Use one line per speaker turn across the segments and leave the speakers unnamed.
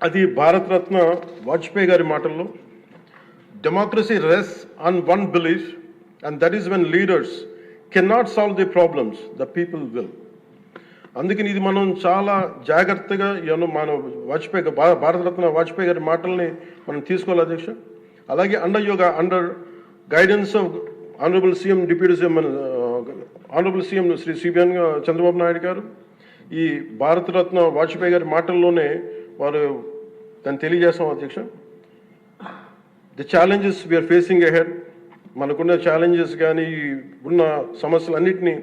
అది భారతరత్న వాజ్పేయి గారి మాటల్లో democracy rests on one belief and that is when leaders can not solve the problems the people will అందుకని ఇది మనం చాలా జాగ్రత్తగా యూనో మన వాజ్పేయి భారతరత్న వాజ్పేయి గారి మాటల్ని మనం తీసుకోవాలి అధ్యక్ష. అలాగే under yoga under guidance of honourable CM deputy CM honourable CM Shri CBN Chandrababu Naidu garu ఈ భారతరత్న వాజ్పేయి గారి మాటల్లోనే వారు దాన్ని తెలియజేస్తాం అధ్యక్ష. The challenges we are facing ahead మనకున్న ఛాలెంజెస్ కానీ ఉన్న సమస్యలన్నింటినీ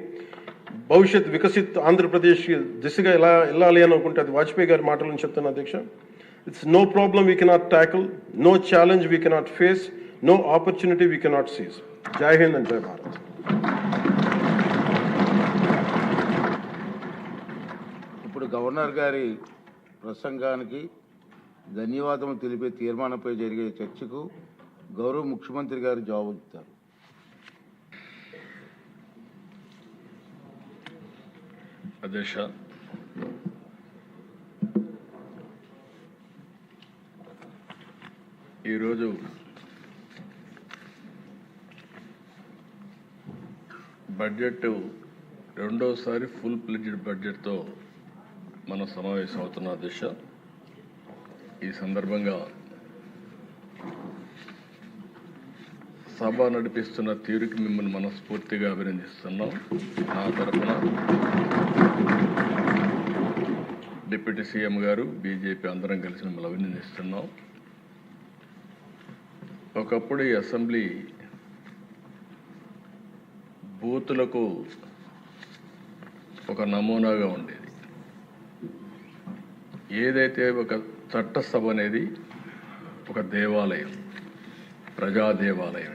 భవిష్యత్ వికసిత్ ఆంధ్రప్రదేశ్ దిశగా ఎలా వెళ్ళాలి అని అనుకుంటే అది వాజ్పేయి గారి మాటలను చెప్తాను అధ్యక్ష. It's no problem we cannot tackle no challenge we cannot face no opportunity we cannot seize Jai Hind and జై భారత్
ఇప్పుడు గవర్నర్ గారి ప్రసంగానికి ధన్యవాదములు తెలిపే తీర్మానంపై జరిగే చర్చకు గౌరవ ముఖ్యమంత్రి గారు జవాబు ఇస్తారు.
అధ్యక్ష. ఈరోజు బడ్జెట్ రెండోసారి ఫుల్ ప్లెడ్జ్డ్ బడ్జెట్తో మనం సమావేశం అవుతున్న దిశ. ఈ సందర్భంగా సభ నడిపిస్తున్న తీరుకి మిమ్మల్ని మనస్ఫూర్తిగా అభినందిస్తున్నాం. నా తరఫున డిప్యూటీ సీఎం గారు బీజేపీ అందరం కలిసి మిమ్మల్ని అభినందిస్తున్నాం. ఒకప్పుడు ఈ అసెంబ్లీ బూతులకు ఒక నమూనాగా ఉండేది. ఏదైతే ఒక చట్టసభ అనేది ఒక దేవాలయం ప్రజా దేవాలయం